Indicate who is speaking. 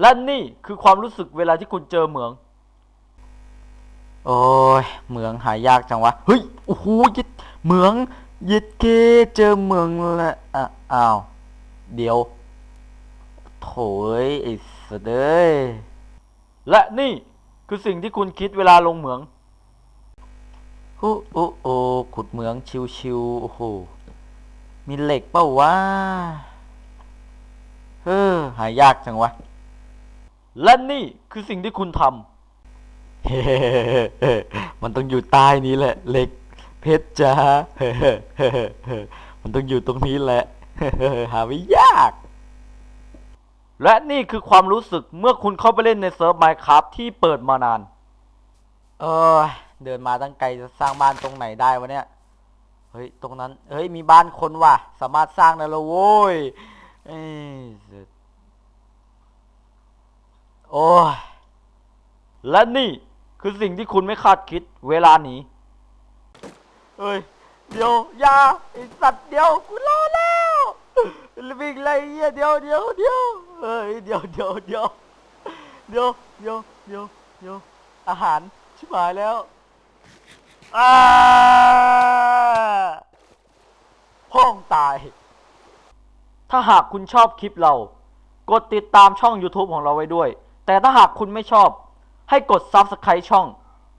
Speaker 1: และนี่คือความรู้สึกเวลาที่คุณเจอเหมือง โอ้ยเหมืองหายากจังวะ เฮ้ย โอ้โหยิดเหมืองยิดเกเจอเหมืองแล้วอะอ้าว เดี๋ยว โถยไอ้สดเอ้ยและนี่คือสิ่งที่คุณคิดเวลาลงเหมืองโอ้โอ้โอ้ขุดเหมืองชิวๆโอ้โห มีเหล็กเปล่าวะ เฮ้อ หายากจังวะ และนี่คือสิ่งที่คุณทำเฮ้มันต้องอยู่ใต้นี้แหละเหล็ก เพชรจ้ามันต้องอยู่ตรงนี้แหละ หาไม่ยาก และนี่คือความรู้สึกเมื่อคุณเข้าไปเล่นในเซิร์ฟ Minecraft ที่เปิดมานาน เออเดินมาตั้งไกลจะสร้างบ้านตรงไหนได้วะเนี่ย เฮ้ย ตรงนั้น เฮ้ย มีบ้านคนว่ะ สามารถสร้างได้แล้วโว้ยเอ้ยเสร็จ โอ้ยและนี่คือสิ่งที่คุณไม่คาดคิดเวลาหนีเฮ้ย เดี๋ยวอย่าไอสัตว์เดี๋ยวกูรอแล้ววิ่งไรเงี้ยเดี๋ยวเดี๋ยวเดี๋ยวเฮ้ยเดี๋ยวเดี๋ยวเดี๋ยวเดี๋ยวเดี๋ยวเดี๋ยวเดี๋ยวอาหารชิบหายแล้วอ้าห้องตาย ถ้าหากคุณชอบคลิปเรา กดติดตามช่อง YouTube ของเราไว้ด้วย แต่ถ้าหากคุณไม่ชอบ ให้กด Subscribe ช่อง